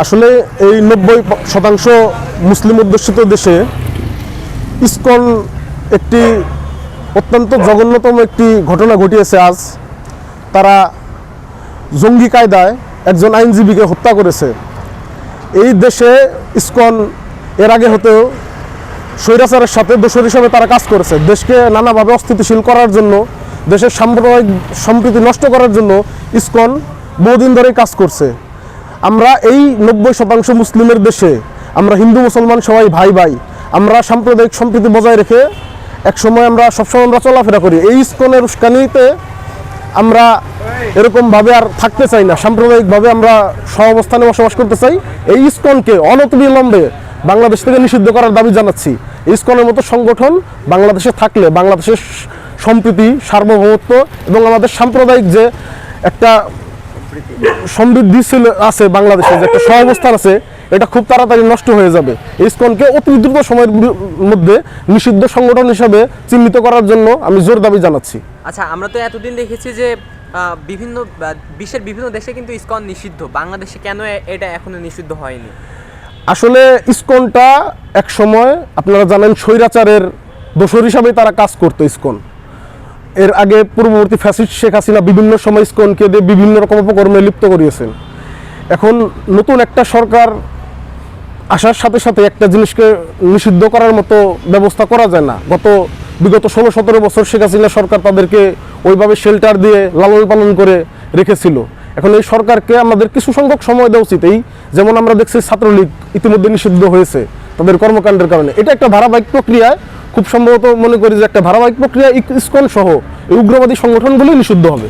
আসলে এই নব্বই শতাংশ মুসলিম অধ্যুষিত দেশে ইসকন একটি অত্যন্ত জঘন্যতম একটি ঘটনা ঘটিয়েছে আজ। তারা জঙ্গি কায়দায় একজন আইনজীবীকে হত্যা করেছে। এই দেশে ইসকন এর আগে হতেও স্বৈরাচারের সাথে দোষর হিসাবে তারা কাজ করেছে। দেশকে নানাভাবে অস্থিতিশীল করার জন্য, দেশের সাম্প্রদায়িক সম্প্রীতি নষ্ট করার জন্য ইসকন বহুদিন ধরেই কাজ করছে। আমরা এই নব্বই শতাংশ মুসলিমের দেশে আমরা হিন্দু মুসলমান সবাই ভাই ভাই, আমরা সাম্প্রদায়িক সম্প্রীতি বজায় রেখে একসময় আমরা সবসময় আমরা চলাফেরা করি। এই ইসকনের উস্কানিতে আমরা এরকমভাবে আর থাকতে চাই না, সাম্প্রদায়িকভাবে আমরা সহাবস্থানে বসবাস করতে চাই। এই ইসকনকে অনতিবিলম্বে বাংলাদেশ থেকে নিষিদ্ধ করার দাবি জানাচ্ছি। ইসকনের মতো সংগঠন বাংলাদেশে থাকলে বাংলাদেশের সম্প্রীতি, সার্বভৌমত্ব এবং আমাদের সাম্প্রদায়িক যে একটা সমৃদ্ধি ছিল আছে বাংলাদেশে যে একটা সহাবস্থান আছে এটা খুব তাড়াতাড়ি নষ্ট হয়ে যাবে। ইসকনকে অতি দ্রুত সময়ের মধ্যে নিষিদ্ধ সংগঠন হিসাবে চিহ্নিত করার জন্য আমি জোর দাবি জানাচ্ছি। আচ্ছা আমরা তো এতদিন দেখেছি যে বিভিন্ন বিশ্বের বিভিন্ন দেশে কিন্তু ইসকন নিষিদ্ধ। বাংলাদেশে কেন এটা এখনও নিষিদ্ধ হয়নি? আসলে ইসকনটা এক সময় আপনারা জানেন স্বৈরাচারের দোসর হিসাবে তারা কাজ করতো ইসকন। এর আগে পূর্ববর্তী ফ্যাসিস্ট শেখ হাসিনা বিভিন্ন সময় ইসকনকে দিয়ে বিভিন্ন রকম উপকর্মে লিপ্ত করিয়েছেন। এখন নতুন একটা সরকার আসার সাথে সাথে একটা জিনিসকে নিষিদ্ধ করার মতো ব্যবস্থা করা যায় না। গত বিগত ষোলো সতেরো বছর শেখ হাসিনা সরকার তাদেরকে ওইভাবে শেল্টার দিয়ে লালন পালন করে রেখেছিল। এখন এই সরকারকে আমাদের কিছু সংখ্যক সময় দেওয়া উচিত। এই যেমন আমরা দেখছি ছাত্রলীগ ইতিমধ্যে নিষিদ্ধ হয়েছে তাদের কর্মকাণ্ডের কারণে। এটা একটা ধারাবাহিক প্রক্রিয়ায় খুব সম্ভবত মনে করি যে একটা ধারাবাহিক প্রক্রিয়া ইসকন সহ উগ্রবাদী সংগঠনগুলি নিষিদ্ধ হবে।